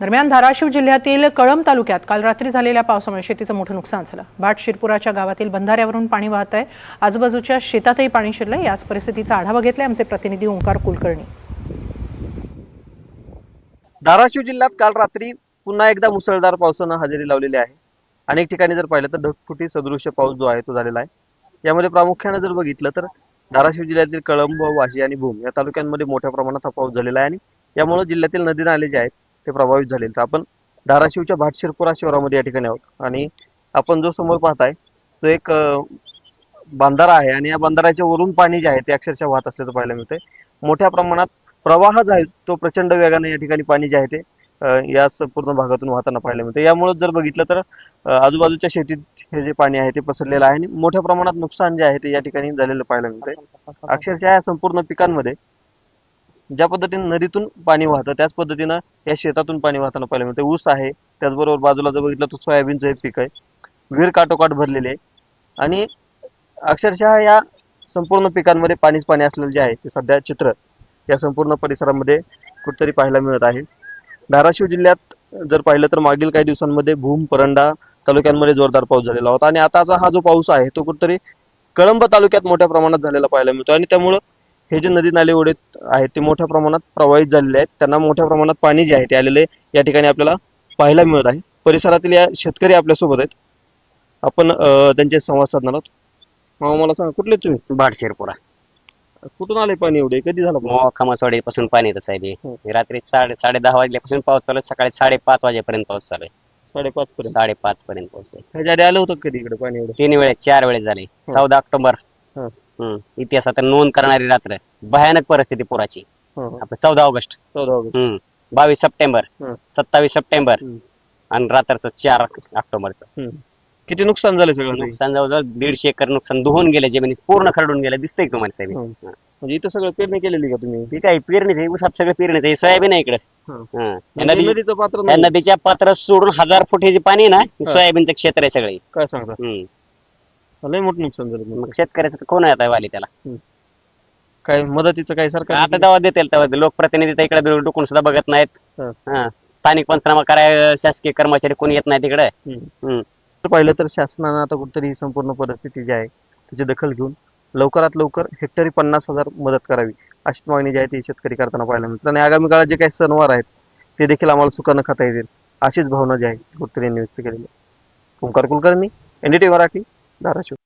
दरम्यान धाराशिव जिल्ह्यातील कळंब तालुक्यात काल रात्री झालेल्या पावसामुळे शेतीचं मोठं नुकसान झालं. भाट शिरपुराच्या गावातील बंधाऱ्यावरून पाणी वाहत आहे. आजूबाजूच्या शेतातही पाणी शिरलं याच परिस्थितीचा आढावा घेतलाय आमचे प्रतिनिधी ओंकार कुलकर्णी. धाराशिव जिल्ह्यात काल रात्री पुन्हा एकदा मुसळधार पावसानं हजेरी लावलेली आहे. अनेक ठिकाणी जर पाहिलं तर ढगफुटी सदृश्य पाऊस जो आहे तो झालेला आहे. यामध्ये प्रामुख्याने जर बघितलं तर धाराशिव जिल्ह्यातील कळंब वाशी आणि भूम या तालुक्यांमध्ये मोठ्या प्रमाणात हा पाऊस झालेला आहे आणि यामुळे जिल्ह्यातील नदी नाले जे आहेत ते प्रभावित झालेल तर आपण धाराशिवच्या भाटशिरपुरा शहरामध्ये या ठिकाणी आहोत. आणि आपण जो समोर पाहताय तो एक बांधारा आहे. आणि या बांधाराच्या वरून पाणी जे आहे ते अक्षरशः वाहत असल्याचं पाहायला मिळतंय. मोठ्या प्रमाणात प्रवाह जो आहे तो प्रचंड वेगाने या ठिकाणी पाणी जे आहे ते या संपूर्ण भागातून वाहताना पाहायला मिळतं यामुळे जर बघितलं तर आजूबाजूच्या शेतीत हे जे पाणी आहे ते पसरलेलं आहे. आणि मोठ्या प्रमाणात नुकसान जे आहे ते या ठिकाणी झालेलं पाहायला मिळतंय. अक्षरशः या संपूर्ण पिकांमध्ये ज्या पद्धतीने नदीतून पाणी वाहतं त्याच पद्धतीनं या शेतातून पाणी वाहताना पाहायला मिळतं. ऊस आहे त्याचबरोबर बाजूला जर बघितलं तर सोयाबीनचं एक पीक आहे. विहीर काटोकाट भरलेले आहे. आणि अक्षरशः या संपूर्ण पिकांमध्ये पाणीच पाणी असलेलं जे आहे ते सध्या चित्र या संपूर्ण परिसरामध्ये कुठेतरी पाहायला मिळत आहे. धाराशिव जिल्ह्यात जर पाहिलं तर मागील काही दिवसांमध्ये भूम परंडा तालुक्यांमध्ये जोरदार पाऊस झालेला होता. आणि आताचा हा जो पाऊस आहे तो कुठेतरी कळंब तालुक्यात मोठ्या प्रमाणात झालेला पाहायला मिळतो. आणि त्यामुळं हे जे नदी नाले ओढे आहेत ते मोठ्या प्रमाणात प्रवाहित झालेले आहेत. त्यांना मोठ्या प्रमाणात पाणी जे आहे ते आलेले या ठिकाणी आपल्याला पाहायला मिळत आहे. परिसरातील या शेतकरी आपल्यासोबत आहेत. आपण त्यांचे संवाद साधणार आहोत. मामा मला सांगा कुठले तुम्ही? भाटशिरपुरा कुठून आले पाणी एवढे? कधी झालं पाऊस? खमासवाडी पासून पाणी येतं साहेब हे. हो. हे रात्री साडे साडे दहा वाजल्यापासून पाऊस चालू आहे. सकाळी साडेपाच वाजेपर्यंत पाऊस चालू आहे. साडेपाच पर्यंत? साडेपाच पर्यंत पाऊस आहे. ह्याच्या आधी आलं होतं कधी इकडे पाणी एवढं? तीन वेळेस चार वेळेस झाले. चौदा ऑक्टोबर. हो. हम्म. इतिहासात नोंद करणारी रात्र भयानक परिस्थिती पुराची हो, हो. आपलं चौदा ऑगस्ट चौदा ऑगस्ट हम्म. बावीस सप्टेंबर. सत्तावीस सप्टेंबर. आणि रात्रचं चार ऑक्टोबरचं. किती नुकसान झालं सगळं ते? नुकसान जवळजवळ दीडशे एकर नुकसान धुवून गेले जमिनीत पूर्ण खरडून गेले दिसतंय तुम्हाला साहेब हं. म्हणजे इथं सगळं पेरणी केलेली का तुम्ही ठीक आहे पेरणीचं हे ऊसात सगळं पेरणीचं हे सोयाबीन आहे इकडे म्हणजे नदी- नदीचं पात्र. नदीच्या पात्र सोडून हजार फूट हे जे पाणी आहे ना. सोयाबीनचं क्षेत्र आहे सगळे काय सांगता. लय मोठं नुकसान झालं. मग शेतकऱ्याचं कोण आहे आता वाली त्याला? काय मदतीचं काय सरकार आता तेव्हा देतील तेव्हा लोकप्रतिनिधी तर इकडे डुकून सुद्धा बघत नाहीत. हा. हा. स्थानिक पंचनामा कराय शासकीय कर्मचारी कोणी येत नाही तिकडे हम्म. पाहिलं तर शासनानं आता कुठेतरी ही संपूर्ण परिस्थिती जी आहे त्याची दखल घेऊन लवकरात लवकर हेक्टरी पन्नास हजार मदत करावी अशीच मागणी जी आहे ती शेतकरी करताना पाहायला मिळते. आणि आगामी काळात जे काही सणवार आहेत ते देखील आम्हाला सुखानं खाता येतील अशीच भावना जी आहे ती कुठेतरी यांनी व्यक्त केलेली आहे. ओंकार कुलकर्णी एनडीटी मराठी. धाराशिव